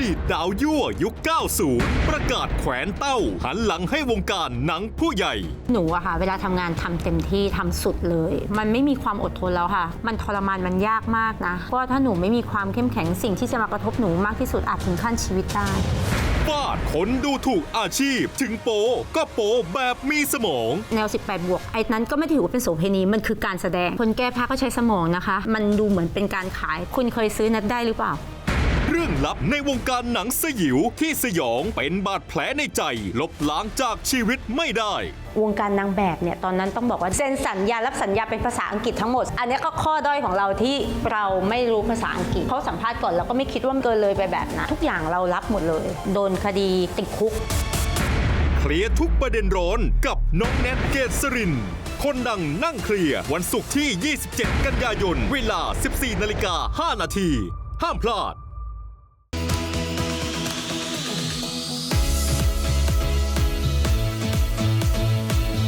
ดีตดาวยั่วยุค 90 ประกาศแขวนเต้า หันหลังให้วงการหนังผู้ใหญ่ หนูอะค่ะ เวลาทำงานทำเต็มที่ทำสุดเลย มันไม่มีความอดทนแล้วค่ะ มันทรมานมันยากมากนะ เพราะว่าถ้าหนูไม่มีความเข้มแข็งสิ่งที่จะมากระทบหนูมากที่สุดอาจถึงขั้นชีวิตได้ ฟาดคนดูถูกอาชีพ ถึงโปก็โปแบบมีสมอง แนว 18 บวก ไอ้นั้นก็ไม่ถือว่าเป็นโสเภณี มันคือการแสดง คนแก้ผ้าก็ใช้สมองนะคะ มันดูเหมือนเป็นการขาย คุณเคยซื้อนัดได้หรือเปล่า เรื่องลับในวงการหนังสยิวที่สยองเป็นบาดแผลในใจ ลบล้างจากชีวิตไม่ได้ วงการนางแบบเนี่ยตอนนั้นต้องบอกว่าเซ็นสัญญารับสัญญาเป็นภาษาอังกฤษทั้งหมด อันนี้ก็ข้อด้อยของเราที่เราไม่รู้ภาษาอังกฤษเขาสัมภาษณ์ก่อนเราก็ไม่คิดว่ามันเกินเลยไปแบบนั้นทุกอย่างเรารับหมดเลย โดนคดีติดคุก เคลียร์ทุกประเด็นร้อนกับน้องแนทเกษรินคนดังนั่งเคลียร์วันศุกร์ที่ 27 กันยายน เวลา 14 นาฬิกา 5 นาที ห้ามพลาด